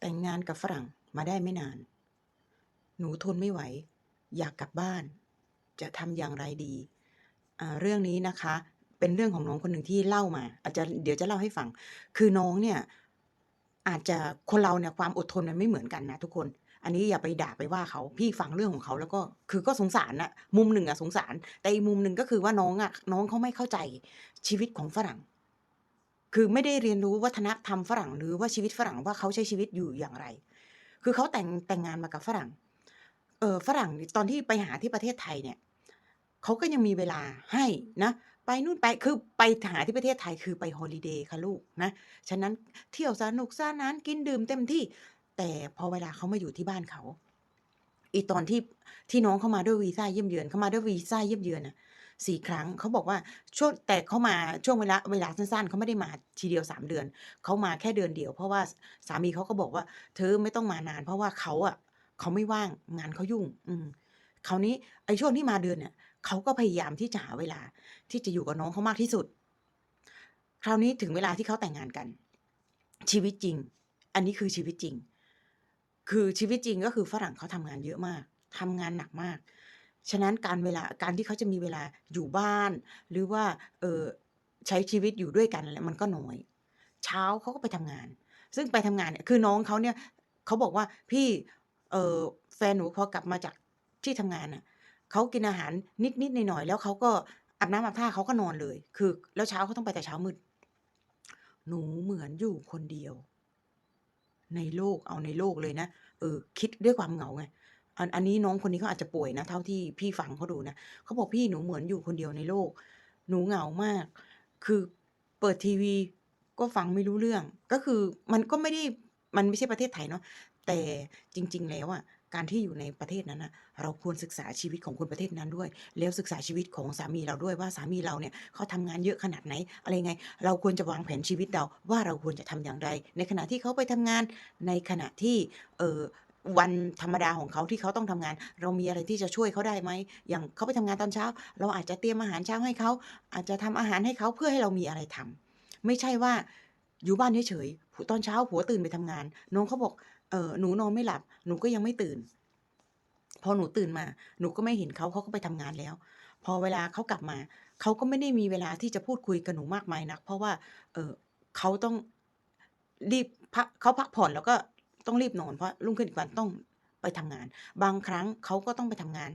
แต่งงานกับฝรั่งมาได้ไม่นาน หนูทนไม่ไหว อยากกลับบ้าน จะทำอย่างไรดี เรื่องนี้นะคะ เป็นเรื่องของน้องคนหนึ่งที่เล่ามา อาจจะเดี๋ยวจะเล่าให้ฟัง คือน้องเนี่ยอาจจะคนเราเนี่ยความอดทนมันไม่เหมือนกันนะทุกคน อันนี้อย่าไปด่าไปว่าเขา พี่ฟังเรื่องของเขาแล้วก็คือก็สงสารนะมุมหนึ่งอะสงสาร แต่อีกมุมหนึ่งก็คือว่าน้องอะน้องเขาไม่เข้าใจชีวิตของฝรั่ง คือไม่ได้เรียนรู้วัฒนธรรมฝรั่งหรือว่าชีวิตฝรั่งว่าเขาใช้ชีวิตอยู่อย่างไร คือเขาแต่งแต่งงานมากับฝรั่ง เออฝรั่งตอนที่ไปหาที่ประเทศไทยเนี่ยเขาก็ยังมีเวลาให้นะไปนู่นไปคือไปหาที่ประเทศไทยคือไปฮอลิเดย์ค่ะลูกนะฉะนั้นเที่ยวสนุกสนานกินดื่มเต็มที่ แต่พอเวลาเขามาอยู่ที่บ้านเขาอีตอนที่ที่น้องเขามาด้วยวีซ่าเยี่ยมเยือนเขามาด้วยวีซ่าเยี่ยมเยือนน่ะ 4ครั้งเขาบอกว่าช่วงแต่เขามาช่วงเวลาเวลาสั้นๆเขาไม่ได้มาทีเดียว3เดือนเขามาแค่เดือนเดียว เพราะว่าสามีเขาก็บอกว่า"เธอไม่ต้องมานาน"เพราะว่าเขาอะเขาไม่ว่างงานเขายุ่ง อืมคราวนี้ไอ้ช่วงที่มาเดือนเนี่ยเขาก็พยายามที่จะหาเวลาที่จะอยู่กับน้องเขามากที่สุด คราวนี้ถึงเวลาที่เขาแต่งงานกัน ชีวิตจริง อันนี้คือชีวิตจริง คือชีวิตจริงก็คือฝรั่งเขาทำงานเยอะมากทำงานหนักมาก ฉะนั้นการเวลาการที่เขาจะมีเวลาอยู่บ้าน หรือว่าเอ่อใช้ชีวิตอยู่ด้วยกันเนี่ยมันก็น้อย เช้าเขาก็ไปทำงาน ซึ่งไปทำงานเนี่ยคือน้องเขาเนี่ยเขาบอกว่า"พี่เอ่อแฟนหนูพอกลับมาจากที่ทำงานน่ะเขากินอาหารนิดๆหน่อยๆแล้วเขาก็อาบน้ำอาบท่าเขาก็นอนเลย คือ แล้วเช้าเขาต้องไปแต่เช้ามืด"หนูเหมือนอยู่คนเดียว ในโลกเอาในโลกเลยนะเออ คิดด้วยความเหงาไง อันอันนี้น้องคนนี้เขาอาจจะป่วยนะ เท่าที่พี่ฟังเขาดูนะเขาบอก"พี่หนูเหมือนอยู่คนเดียวในโลก หนูเหงามาก คือเปิดทีวีก็ฟังไม่รู้เรื่อง"ก็คือมันก็ไม่ได้มันไม่ใช่ประเทศไทยเนาะแต่จริง ๆ แล้วอะการที่อยู่ในประเทศนั้นน่ะเราควรศึกษาชีวิตของคนประเทศนั้นด้วย แล้วศึกษาชีวิตของสามีเราด้วยว่าสามีเราเนี่ยเขาทำงานเยอะขนาดไหน อะไรไง เราควรจะวางแผนชีวิตเราว่าเราควรจะทำอย่างไร ในขณะที่เขาไปทำงานในขณะที่เออ วันธรรมดาของเขาที่เขาต้องทำงาน เรามีอะไรที่จะช่วยเขาได้ไหมอย่างเขาไปทำงานตอนเช้า เราอาจจะเตรียมอาหารเช้าให้เขาอาจจะทำอาหารให้เขาเพื่อให้เรามีอะไรทำไม่ใช่ว่าอยู่บ้านเฉยๆตอนเช้าผัวตื่นไปทำงาน น้องเขาบอกเออ"หนูนอนไม่หลับ หนูก็ยังไม่ตื่น"พอหนูตื่นมา หนูก็ไม่เห็นเขาเขาก็ไปทำงานแล้ว พอเวลาเขากลับมาเขาก็ไม่ได้มีเวลาที่จะพูดคุยกับหนูมากมายนัก เพราะว่า เออเขาต้องรีบพักเขาพักผ่อนแล้วก็ ต้องรีบนอนเพราะรุ่งขึ้นอีกวันต้องไปทำงาน บางครั้งเขาก็ต้องไปทำงาน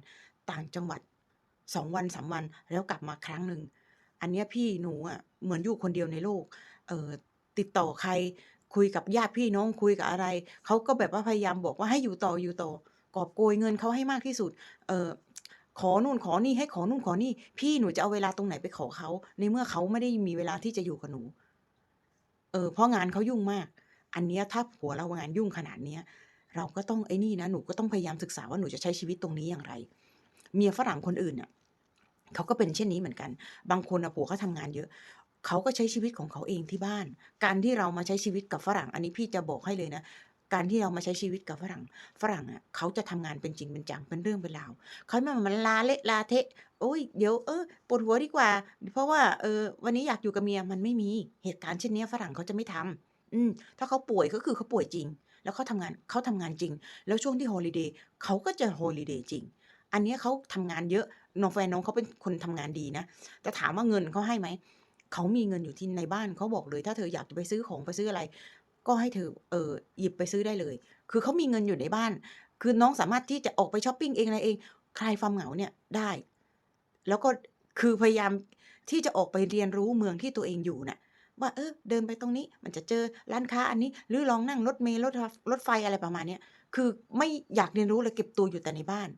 ต่างจังหวัด2วัน3วันแล้วกลับมาครั้งหนึ่ง อันเนี้ยพี่หนูอะเหมือนอยู่คนเดียวในโลก เอ่อติดต่อใครคุยกับญาติพี่น้องคุยกับอะไร เขาก็แบบว่าพยายามบอกว่าให้อยู่ต่ออยู่ต่อกอบโกยเงินเขาให้มากที่สุด เอ่อขอนู่นขอนี่ให้ขอนู่นขอนี่ พี่หนูจะเอาเวลาตรงไหนไปขอเขาในเมื่อเขาไม่ได้มีเวลาที่จะอยู่กับหนู เออเพราะงานเขายุ่งมาก อันเนี้ยถ้าผัวเรางานยุ่งขนาดเนี้ยเราก็ต้องไอ้นี่นะหนูก็ต้องพยายามศึกษาว่าหนูจะใช้ชีวิตตรงนี้อย่างไร เมียฝรั่งคนอื่นเน่ะเขาก็เป็นเช่นนี้เหมือนกัน บางคนน่ะผัวเขาทำงานเยอะ เขาก็ใช้ชีวิตของเขาเองที่บ้าน การที่เรามาใช้ชีวิตกับฝรั่ง อันนี้พี่จะบอกให้เลยนะการที่เรามาใช้ชีวิตกับฝรั่ง ฝรั่งอะเขาจะทำงานเป็นจริงเป็นจังเป็นเรื่องเป็นราวเขาไม่มาลาเละลาเทะ"โอ๊ยเดี๋ยวเออปวดหัวดีกว่า เพราะว่าเออวันนี้อยากอยู่กับเมีย"มันไม่มีเหตุการณ์เช่นนี้ฝรั่งเขาจะไม่ทำ อืมถ้าเขาป่วยก็คือเขาป่วยจริง แล้วเขาทำงานเขาทำงานจริง แล้วช่วงที่ฮอลิเดย์เขาก็จะฮอลิเดย์จริง อันนี้เขาทำงานเยอะน้องแฟนน้องเขาเป็นคนทำงานดีนะแต่ถามว่าเงินเขาให้ไหมเขามีเงินอยู่ที่ในบ้านเขาบอกเลย"ถ้าเธออยากจะไปซื้อของไปซื้ออะไร ก็ให้เธอเออหยิบไปซื้อได้เลย"คือเขามีเงินอยู่ในบ้าน คือน้องสามารถที่จะออกไปช้อปปิ้งเองอะไรเองคลายความเหงาเนี่ยได้ แล้วก็คือพยายามที่จะออกไปเรียนรู้เมืองที่ตัวเองอยู่น่ะ ว่าเออเดินไปตรงนี้ มันจะเจอร้านค้าอันนี้ หรือลองนั่งรถเมล์รถรถไฟอะไรประมาณนี้คือไม่อยากเรียนรู้เลยเก็บตัวอยู่แต่ในบ้าน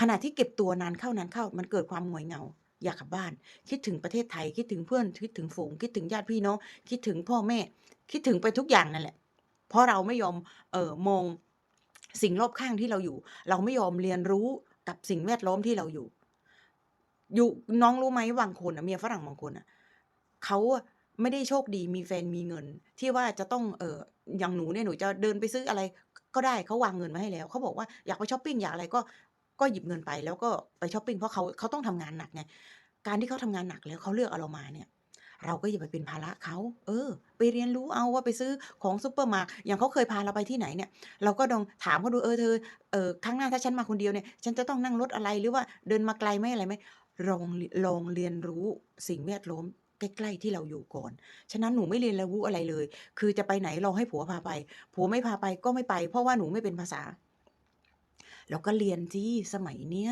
ขณะที่เก็บตัวนานเข้านานเข้า มันเกิดความหงอยเหงาอยากกลับบ้าน คิดถึงประเทศไทยคิดถึงเพื่อนคิดถึงฝูงคิดถึงญาติพี่น้องคิดถึงพ่อแม่ คิดถึงไปทุกอย่างนั่นแหละ เพราะเราไม่ยอมเออมองสิ่งรอบข้างที่เราอยู่ เราไม่ยอมเรียนรู้กับสิ่งแวดล้อมที่เราอยู่ อยู่น้องรู้ไหมบางคนน่ะเมียฝรั่งบางคนน่ะเขา ไม่ได้โชคดีมีแฟนมีเงิน ที่ว่าจะต้องเอออย่างหนูเนี่ยหนูจะเดินไปซื้ออะไรก็ได้เขาวางเงินไว้ให้แล้วเขาบอกว่าอยากไปช้อปปิ้งอยากอะไรก็ก็หยิบเงินไปแล้วก็ไปช้อปปิ้งเพราะเขาเขาต้องทำงานหนักไงการที่เขาทำงานหนักแล้วเขาเลือกเอาเรามาเนี่ยเราก็อย่าไปเป็นภาระเขา เออ ไปเรียนรู้เอาว่าไปซื้อของซุปเปอร์มาร์ตอย่างเขาเคยพาเราไปที่ไหนเนี่ย เราก็ลองถามเขาดู"เออเธอ เออครั้งหน้าถ้าฉันมาคนเดียวเนี่ย ฉันจะต้องนั่งรถอะไรหรือว่าเดินมาไกลไหมอะไรไหม?"ลองลองเรียนรู้สิ่งแวดล้อม ใกล้ๆที่เราอยู่ก่อน ฉะนั้นหนูไม่เรียนรู้อะไรเลย คือจะไปไหนรอให้ผัวพาไป ผัวไม่พาไปก็ไม่ไป เพราะว่าหนูไม่เป็นภาษาเราก็เรียนสิสมัยเนี้ย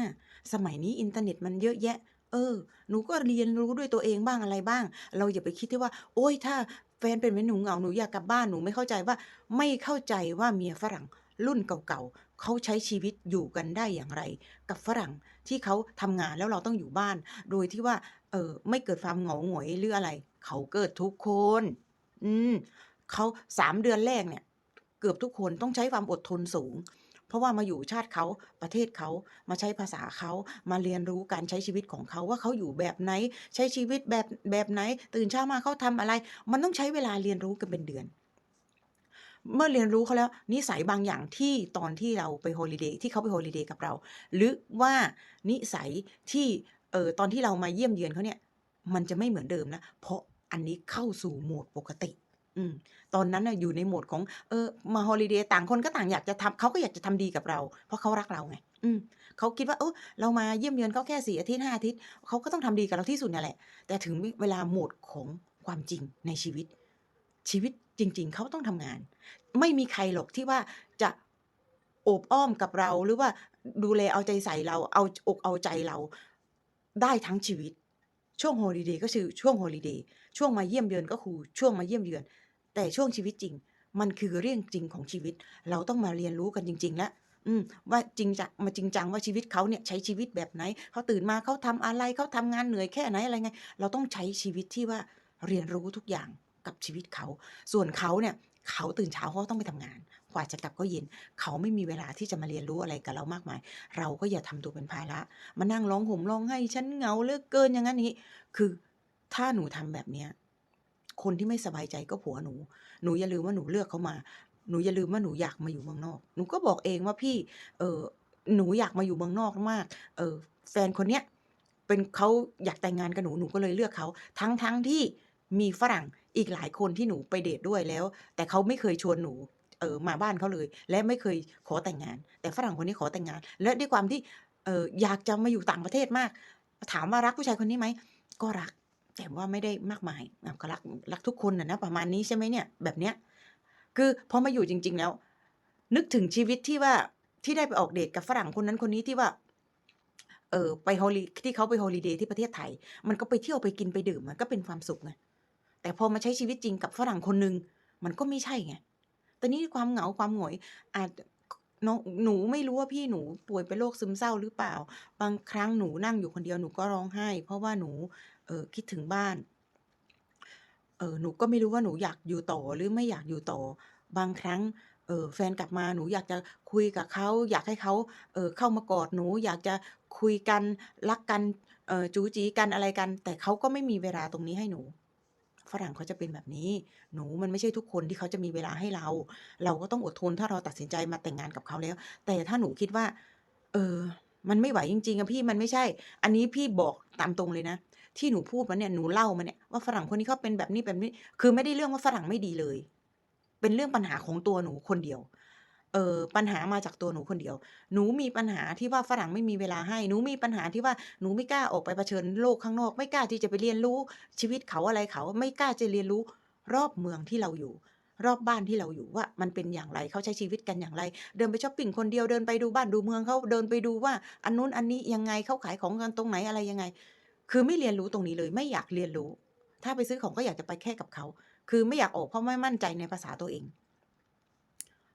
สมัยนี้อินเทอร์เน็ตมันเยอะแยะ เออ หนูก็เรียนรู้ด้วยตัวเองบ้างอะไรบ้าง เราอย่าไปคิดที่ว่า โอ๊ยถ้าแฟนเป็นแบบนี้หนูเหงาหนูอยากกลับบ้านหนูไม่เข้าใจว่า ไม่เข้าใจว่าเมียฝรั่งรุ่นเก่าๆเขาใช้ชีวิตอยู่กันได้อย่างไร กับฝรั่งที่เขาทำงานแล้วเราต้องอยู่บ้าน โดยที่ว่า เออไม่เกิดความเหงาหงอยหรืออะไร เขาเกิดทุกคน อืมเขา3เดือนแรกเนี่ย เกือบทุกคนต้องใช้ความอดทนสูง เพราะว่ามาอยู่ชาติเขาประเทศเขามาใช้ภาษาเขามาเรียนรู้การใช้ชีวิตของเขาว่าเขาอยู่แบบไหน ใช้ชีวิตแบบแบบไหน ตื่นเช้ามาเขาทำอะไร มันต้องใช้เวลาเรียนรู้กันเป็นเดือน เมื่อเรียนรู้เขาแล้วนิสัยบางอย่างที่ตอนที่เราไปฮอลิเดย์ที่เขาไปฮอลิเดย์กับเรา หรือว่านิสัยที่ เออตอนที่เรามาเยี่ยมเยือนเขาเนี่ย มันจะไม่เหมือนเดิมแล้วเพราะอันนี้เข้าสู่โหมดปกติ อืม ตอนนั้นนะอยู่ในโหมดของเออมาฮอลิเดย์ต่างคนก็ต่างอยากจะทำเขาก็อยากจะทำดีกับเรา เพราะเขารักเราไง อืมเขาคิดว่าเออเรามาเยี่ยมเยือนเขาแค่4อาทิตย์5อาทิตย์เขาก็ต้องทำดีกับเราที่สุดนั่นแหละ แต่ถึงเวลาโหมดของความจริงในชีวิต ชีวิตจริง ๆ เขาต้องทำงาน ไม่มีใครหรอกที่ว่าจะโอบอ้อมกับเราหรือว่าดูแลเอาใจใส่เราเอาอกเอาใจเรา ได้ทั้งชีวิต ช่วงฮอลิเดย์ก็คือช่วงฮอลิเดย์ช่วงมาเยี่ยมเยือนก็คือช่วงมาเยี่ยมเยือน แต่ช่วงชีวิตจริง มันคือเรื่องจริงของชีวิต เราต้องมาเรียนรู้กันจริง ๆ แล้วอืมว่าจริงจังมาจริงจังว่าชีวิตเขาเนี่ยใช้ชีวิตแบบไหนเขาตื่นมาเขาทำอะไรเขาทำงานเหนื่อยแค่ไหนอะไรไง เราต้องใช้ชีวิตที่ว่าเรียนรู้ทุกอย่างกับชีวิตเขา ส่วนเขาเนี่ยเขาตื่นเช้าเขาต้องไปทำงาน กว่าจะกลับก็เย็น เขาไม่มีเวลาที่จะมาเรียนรู้อะไรกับเรามากมาย เราก็อย่าทำตัวเป็นภาระมานั่งร้องห่มร้องไห้ฉันเหงาเลือกเกินอย่างงั้นอย่างงี้ คือถ้าหนูทำแบบเนี้ยคนที่ไม่สบายใจก็ผัวหนู หนูอย่าลืมว่าหนูเลือกเขามา หนูอย่าลืมว่าหนูอยากมาอยู่เมืองนอก หนูก็บอกเองว่าพี่ เออหนูอยากมาอยู่เมืองนอกมาก เออ แฟนคนเนี้ยเป็นเขาอยากแต่งงานกับหนู หนูก็เลยเลือกเขา ทั้งๆที่มีฝรั่งอีกหลายคนที่หนูไปเดตด้วยแล้ว แต่เขาไม่เคยชวนหนู ออมาบ้านเขาเลย และไม่เคยขอแต่งงาน แต่ฝรั่งคนนี้ขอแต่งงาน และด้วยความที่เอออยากจะมาอยู่ต่างประเทศมาก ถามว่ารักผู้ชายคนนี้ไหมก็รัก แต่ว่าไม่ได้มากมายก็รักรักทุกคนอะนะประมาณนี้ใช่ไหมเนี่ยแบบเนี้ยคือพอมาอยู่จริง ๆแล้ว นึกถึงชีวิตที่ว่าที่ได้ไปออกเดตกับฝรั่งคนนั้นคนนี้ที่ว่าเออไปฮอลิที่เขาไปฮอลิเดย์ที่ประเทศไทย มันก็ไปเที่ยวไปกินไปดื่มมันก็เป็นความสุขไงแต่พอมาใช้ชีวิตจริงกับฝรั่งคนหนึ่งมันก็ไม่ใช่ไง แต่นี่ความเหงาความหงอยอาจน้องหนูไม่รู้ว่าพี่หนูป่วยเป็นโรคซึมเศร้าหรือเปล่า บางครั้งหนูนั่งอยู่คนเดียวหนูก็ร้องไห้ เพราะว่าหนูเออคิดถึงบ้าน เออหนูก็ไม่รู้ว่าหนูอยากอยู่ต่อหรือไม่อยากอยู่ต่อ บางครั้งเออแฟนกลับมาหนูอยากจะคุยกับเขาอยากให้เขาเออเข้ามากอดหนู อยากจะคุยกันรักกันเออจู๋จี๋กันอะไรกัน แต่เขาก็ไม่มีเวลาตรงนี้ให้หนู ฝรั่งเขาจะเป็นแบบนี้ หนูมันไม่ใช่ทุกคนที่เขาจะมีเวลาให้เรา เราก็ต้องอดทนถ้าเราตัดสินใจมาแต่งงานกับเขาแล้ว แต่ถ้าหนูคิดว่า เออ มันไม่ไหวจริงๆอะพี่มันไม่ใช่ อันนี้พี่บอกตามตรงเลยนะที่หนูพูดมาเนี่ยหนูเล่ามาเนี่ยว่าฝรั่งคนนี้เขาเป็นแบบนี้แบบนี้ คือไม่ได้เรื่องว่าฝรั่งไม่ดีเลย เป็นเรื่องปัญหาของตัวหนูคนเดียว เออปัญหามาจากตัวหนูคนเดียว หนูมีปัญหาที่ว่าฝรั่งไม่มีเวลาให้ หนูมีปัญหาที่ว่าหนูไม่กล้าออกไปเผชิญโลกข้างนอก ไม่กล้าที่จะไปเรียนรู้ชีวิตเขาอะไรเขา ไม่กล้าจะเรียนรู้รอบเมืองที่เราอยู่ รอบบ้านที่เราอยู่ว่ามันเป็นอย่างไรเขาใช้ชีวิตกันอย่างไร เดินไปชอปปิ้งคนเดียวเดินไปดูบ้านดูเมืองเขาเดินไปดูว่าอันนู้นอันนี้ยังไงเขาขายของกันตรงไหนอะไรยังไง คือไม่เรียนรู้ตรงนี้เลยไม่อยากเรียนรู้ ถ้าไปซื้อของก็อยากจะไปแค่กับเขา คือไม่อยากออกเพราะไม่มั่นใจในภาษาตัวเอง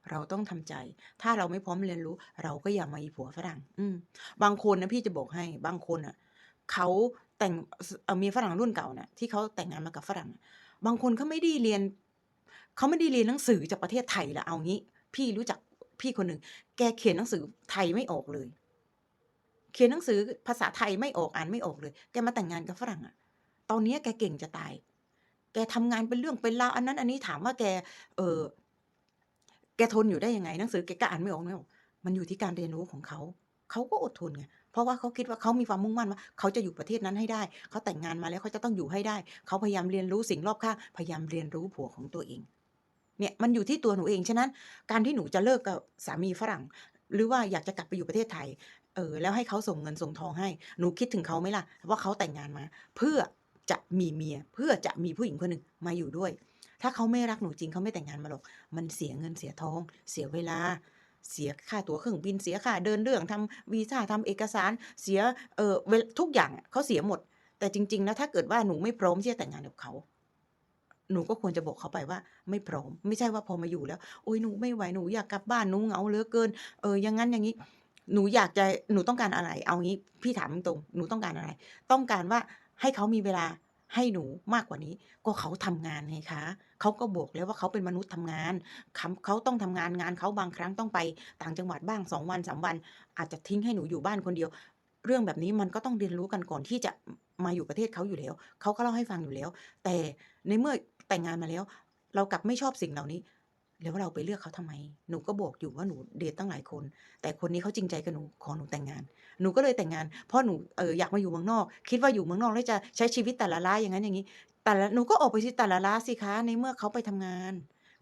เราต้องทำใจ ถ้าเราไม่พร้อมเรียนรู้ เราก็อย่ามาอีผัวฝรั่ง อืมบางคนนะพี่จะบอกให้ บางคนน่ะเขาแต่งมีฝรั่งรุ่นเก่าน่ะ ที่เขาแต่งงานมากับฝรั่ง บางคนเขาไม่ได้เรียน เขาไม่ได้เรียนหนังสือจากประเทศไทยละเอางี้ พี่รู้จักพี่คนหนึ่ง แกเขียนหนังสือไทยไม่ออกเลย เขียนหนังสือภาษาไทยไม่ออกอ่านไม่ออกเลย แกมาแต่งงานกับฝรั่งอะตอนนี้แกเก่งจะตาย แกทำงานเป็นเรื่องเป็นราวอันนั้น อันนี้ถามว่าแก เออ แกทนอยู่ได้ยังไงหนังสือแกก็อ่านไม่ออกไม่ออกมันอยู่ที่การเรียนรู้ของเขาเขาก็อดทนไงเพราะว่าเขาคิดว่าเขามีความมุ่งมั่นว่าเขาจะอยู่ประเทศนั้นให้ได้ เขาแต่งงานมาแล้วเขาจะต้องอยู่ให้ได้ เขาพยายามเรียนรู้สิ่งรอบข้างพยายามเรียนรู้ผัวของตัวเองเนี่ยมันอยู่ที่ตัวหนูเองฉะนั้น การที่หนูจะเลิกกับสามีฝรั่ง หรือว่าอยากจะกลับไปอยู่ประเทศไทยเออแล้วให้เขาส่งเงินส่งทองให้หนูคิดถึงเขาไหมล่ะว่าเขาแต่งงานมา เพื่อจะมีเมียเพื่อจะมีผู้หญิงคนหนึ่งมาอยู่ด้วย ถ้าเขาไม่รักหนูจริงเขาไม่แต่งงานมาหรอก มันเสียเงินเสียทอง เสียเวลา เสียค่าตั๋วเครื่องบิน เสียค่าเดินเรื่องทำวีซ่าทำเอกสาร เสีย เออเทุกอย่างเขาเสียหมด แต่จริงๆแล้วถ้าเกิดว่าหนูไม่พร้อมที่จะแต่งงานกับเขาหนูก็ควรจะบอกเขาไปว่าไม่พร้อม ไม่ใช่ว่าพอมาอยู่แล้ว โอ๊ยหนูไม่ไหวหนูอยากกลับบ้านหนูเหงาเหลือเกิน เอออย่างงั้นอย่างงี้ หนูอยากจะหนูต้องการอะไร เอางี้พี่ถามตรงหนูต้องการอะไร ต้องการว่าให้เขามีเวลา ให้หนูมากกว่านี้ ก็เขาทำงานไงคะเขาก็บอกแล้วว่าเขาเป็นมนุษย์ทำงานเขาต้องทำงานงานเขาบางครั้งต้องไปต่างจังหวัดบ้างสองวันสามวัน อาจจะทิ้งให้หนูอยู่บ้านคนเดียว เรื่องแบบนี้มันก็ต้องเรียนรู้กันก่อนที่จะมาอยู่ประเทศเขาอยู่แล้วเขาก็เล่าให้ฟังอยู่แล้ว แต่ในเมื่อแต่งงานมาแล้ว เรากลับไม่ชอบสิ่งเหล่านี้ แล้วเราไปเลือกเขาทำไม หนูก็บอกอยู่ว่าหนูเดทตั้งหลายคน แต่คนนี้เขาจริงใจกับหนู ขอหนูแต่งงาน หนูก็เลยแต่งงาน เพราะหนูเอออยากมาอยู่เมืองนอก คิดว่าอยู่เมืองนอกแล้วจะใช้ชีวิตแต่ละล้าอย่างนั้นอย่างนี้ แต่ละหนูก็ออกไปสิแต่ละล้าสิคะ ในเมื่อเขาไปทำงาน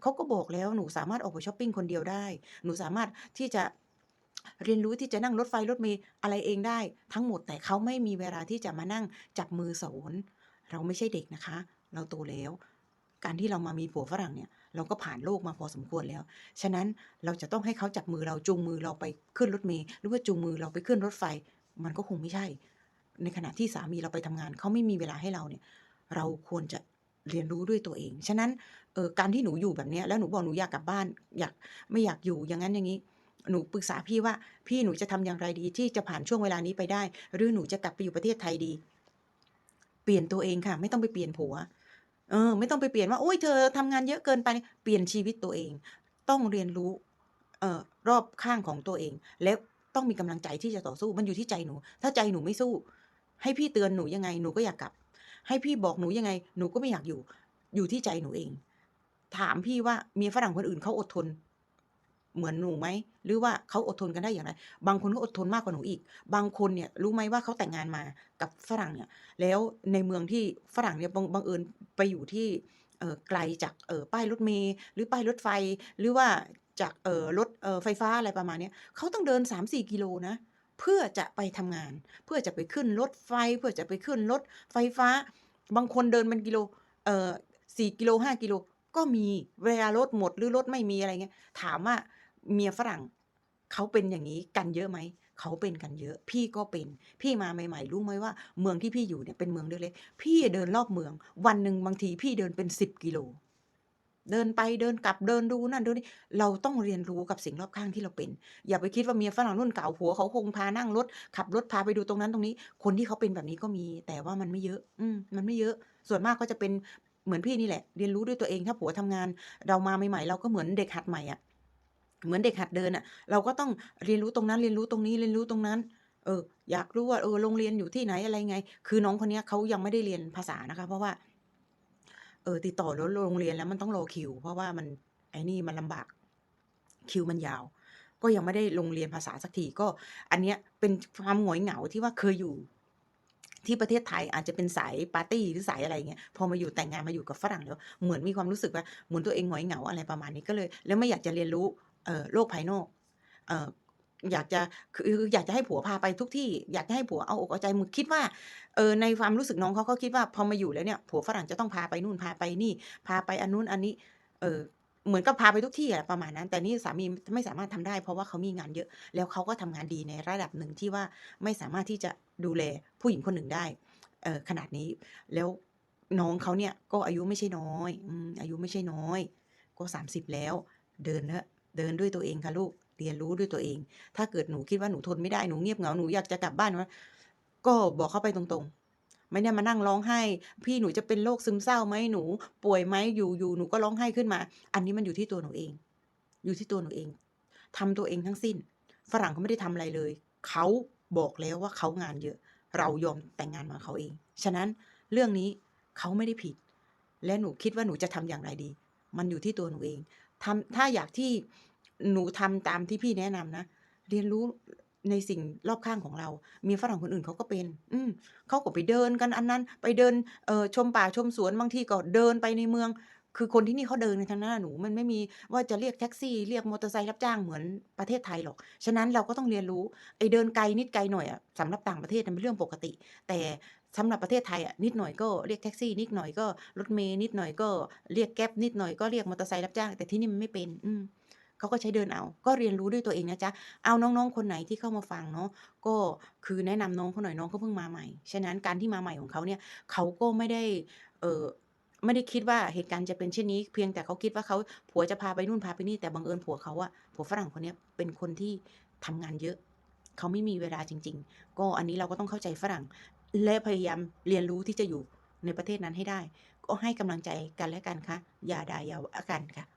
เขาก็บอกแล้วหนูสามารถออกไปช้อปปิ้งคนเดียวได้ หนูสามารถที่จะเรียนรู้ที่จะนั่งรถไฟรถเมล์อะไรเองได้ ทั้งหมดแต่เขาไม่มีเวลาที่จะมานั่งจับมือสอนเราไม่ใช่เด็กนะคะ เราโตแล้ว การที่เรามามีผัวฝรั่งเนี่ย เราก็ผ่านโลกมาพอสมควรแล้ว ฉะนั้นเราจะต้องให้เขาจับมือเราจูงมือเราไปขึ้นรถเมล์หรือว่าจูงมือเราไปขึ้นรถไฟ มันก็คงไม่ใช่ ในขณะที่สามีเราไปทำงาน เขาไม่มีเวลาให้เราเนี่ย เราควรจะเรียนรู้ด้วยตัวเอง ฉะนั้นเออการที่หนูอยู่แบบนี้แล้วหนูบอกหนูอยากกลับบ้าน อยากไม่อยากอยู่อย่างนั้นอย่างนี้ หนูปรึกษาพี่ว่า พี่หนูจะทำอย่างไรดีที่จะผ่านช่วงเวลานี้ไปได้ หรือหนูจะกลับไปอยู่ประเทศไทยดี เปลี่ยนตัวเองค่ะ ไม่ต้องไปเปลี่ยนผัว เออ ไม่ต้องไปเปลี่ยนว่าโอ้ยเธอทำงานเยอะเกินไปเปลี่ยนชีวิตตัวเอง ต้องเรียนรู้ เอ่อรอบข้างของตัวเอง แล้วต้องมีกำลังใจที่จะต่อสู้มันอยู่ที่ใจหนู ถ้าใจหนูไม่สู้ ให้พี่เตือนหนูยังไงหนูก็อยากกลับ ให้พี่บอกหนูยังไง หนูก็ไม่อยากอยู่ อยู่ที่ใจหนูเอง ถามพี่ว่าเมียฝรั่งคนอื่นเขาอดทน เหมือนหนูไหมหรือว่าเขาอดทนกันได้อย่างไร บางคนก็อดทนมากกว่าหนูอีก บางคนเนี่ยรู้ไหมว่าเขาแต่งงานมากับฝรั่งเนี่ยแล้วในเมืองที่ฝรั่งเนี่ยบังบังเอิญไปอยู่ที่ไกลจากป้ายรถเมล์หรือป้ายรถไฟ หรือว่าจากรถไฟฟ้าอะไรประมาณนี้เขาต้องเดิน 3-4 กิโลนะเพื่อจะไปทำงาน เพื่อจะไปขึ้นรถไฟ เพื่อจะไปขึ้นรถไฟฟ้า บางคนเดินเป็นกิโลเอ่อ4กิโล5กิโลก็มีเวลารถหมดหรือรถไม่มีอะไรเงี้ยถามว่า เมียฝรั่งเขาเป็นอย่างงี้กันเยอะไหมเขาเป็นกันเยอะ พี่ก็เป็น พี่มาใหม่ ๆ รู้ไหมว่าเมืองที่พี่อยู่เนี่ยเป็นเมืองเล็กๆพี่เดินรอบเมือง วันหนึ่งบางทีพี่เดินเป็น10กิโล เดินไปเดินกลับเดินดูนั่นดูนี่เราต้องเรียนรู้กับสิ่งรอบข้างที่เราเป็น อย่าไปคิดว่าเมียฝรั่งรุ่นเก่าผัวเขาคงพานั่งรถขับรถพาไปดูตรงนั้นตรงนี้ คนที่เขาเป็นแบบนี้ก็มี แต่ว่ามันไม่เยอะ อืมมันไม่เยอะ ส่วนมากก็จะเป็นเหมือนพี่นี่แหละ เรียนรู้ด้วยตัวเองถ้าผัวทำงาน เรามาใหม่ๆเราก็เหมือนเด็กหัดใหม่อะ เหมือนเด็กหัดเดินอะเราก็ต้องเรียนรู้ตรงนั้นเรียนรู้ตรงนี้เรียนรู้ตรงนั้น เออ อยากรู้ว่าเออโรงเรียนอยู่ที่ไหนอะไรไง คือน้องคนนี้เขายังไม่ได้เรียนภาษานะคะ เพราะว่า เออติดต่อรถโรงเรียนแล้วมันต้องรอคิว เพราะว่ามันไอ้นี่มันลำบากคิวมันยาว ก็ยังไม่ได้ลงเรียนภาษาสักทีก็ อันเนี้ยเป็นความหงอยเหงาที่ว่าเคยอยู่ที่ประเทศไทยอาจจะเป็นสายปาร์ตี้หรือสายอะไรเงี้ยพอมาอยู่แต่งงานมาอยู่กับฝรั่งแล้วเหมือนมีความรู้สึกว่าเหมือนตัวเองหงอยเหงาอะไรประมาณนี้ก็เลย แล้วไม่อยากจะเรียนรู้ โลกภายนอกเอยากจะคืออยากจะให้ผัวพาไปทุกที่ อยากจะให้ผัวเอาอกเอาใจมึกคิดว่าเออในความรู้สึกน้องเขาก็คิดว่าพอมาอยู่แล้วเนี่ยผัวฝรั่งจะต้องพาไปนู่นพาไปนี่ พาไปอันนู้นอันนี้ เออเหมือนกับพาไปทุกที่อะประมาณนั้น แต่นี่สามีไม่สามารถทำได้ เพราะว่าเขามีงานเยอะ แล้วเขาก็ทำงานดีในระดับหนึ่งที่ว่าไม่สามารถที่จะดูแลผู้หญิงคนหนึ่งได้เออขนาดนี้แล้วน้องเขาเนี่ยก็อายุไม่ใช่น้อยอายุไม่ใช่น้อย ก็30แล้ว เดินเถอะ เดินด้วยตัวเองค่ะลูกเรียนรู้ด้วยตัวเอง ถ้าเกิดหนูคิดว่าหนูทนไม่ได้หนูเงียบเหงาหนูอยากจะกลับบ้านว่าก็บอกเขาไปตรงๆ ไม่ได้มานั่งร้องไห้ พี่หนูจะเป็นโรคซึมเศร้าไหมหนู ป่วยไหมอยู่ๆหนูก็ร้องไห้ขึ้นมา อันนี้มันอยู่ที่ตัวหนูเอง อยู่ที่ตัวหนูเองทำตัวเองทั้งสิ้น ฝรั่งเขาไม่ได้ทำอะไรเลย เขาบอกแล้วว่าเขางานเยอะ เรายอมแต่งงานมาเขาเอง ฉะนั้นเรื่องนี้เขาไม่ได้ผิด และหนูคิดว่าหนูจะทำอย่างไรดี มันอยู่ที่ตัวหนูเองทำถ้าอยากที่ หนูทำตามที่พี่แนะนำนะ เรียนรู้ในสิ่งรอบข้างของเรา มีฝรั่งคนอื่นเขาก็เป็น อืมเขาก็ไปเดินกันอันนั้น ไปเดินเออชมป่าชมสวนบางทีก็เดินไปในเมือง คือคนที่นี่เขาเดินกันทั้งนั้นหนู มันไม่มีว่าจะเรียกแท็กซี่ เรียกมอเตอร์ไซค์รับจ้างเหมือนประเทศไทยหรอก ฉะนั้นเราก็ต้องเรียนรู้ ไอ้เดินไกลนิดไกลหน่อยอะสำหรับต่างประเทศน่ะเป็นเรื่องปกติ แต่สำหรับประเทศไทยอะนิดหน่อยก็เรียกแท็กซี่นิดหน่อยก็รถเมล์นิดหน่อยก็เรียก Grab นิดหน่อยก็เรียกมอเตอร์ไซค์รับจ้าง แต่ที่นี่มันไม่เป็น อืม เขาก็ใช้เดินเอา ก็เรียนรู้ด้วยตัวเองนะจ๊ะ เอาน้องๆ คนไหนที่เข้ามาฟังเนาะ ก็คือแนะนำน้องเขาหน่อยน้องเขาเพิ่งมาใหม่ ฉะนั้นการที่มาใหม่ของเขาเนี่ยเขาก็ไม่ได้ เออไม่ได้คิดว่าเหตุการณ์จะเป็นเช่นนี้ เพียงแต่เขาคิดว่าเขาผัวจะพาไปนู่นพาไปนี่แต่บังเอิญผัวเขาอะผัวฝรั่งคนนี้เป็นคนที่ทำงานเยอะ เขาไม่มีเวลาจริง ๆ ก็อันนี้เราก็ต้องเข้าใจฝรั่ง และพยายามเรียนรู้ที่จะอยู่ในประเทศนั้นให้ได้ ก็ให้กำลังใจกันและกันค่ะอย่าด่าอย่าว่ากันค่ะ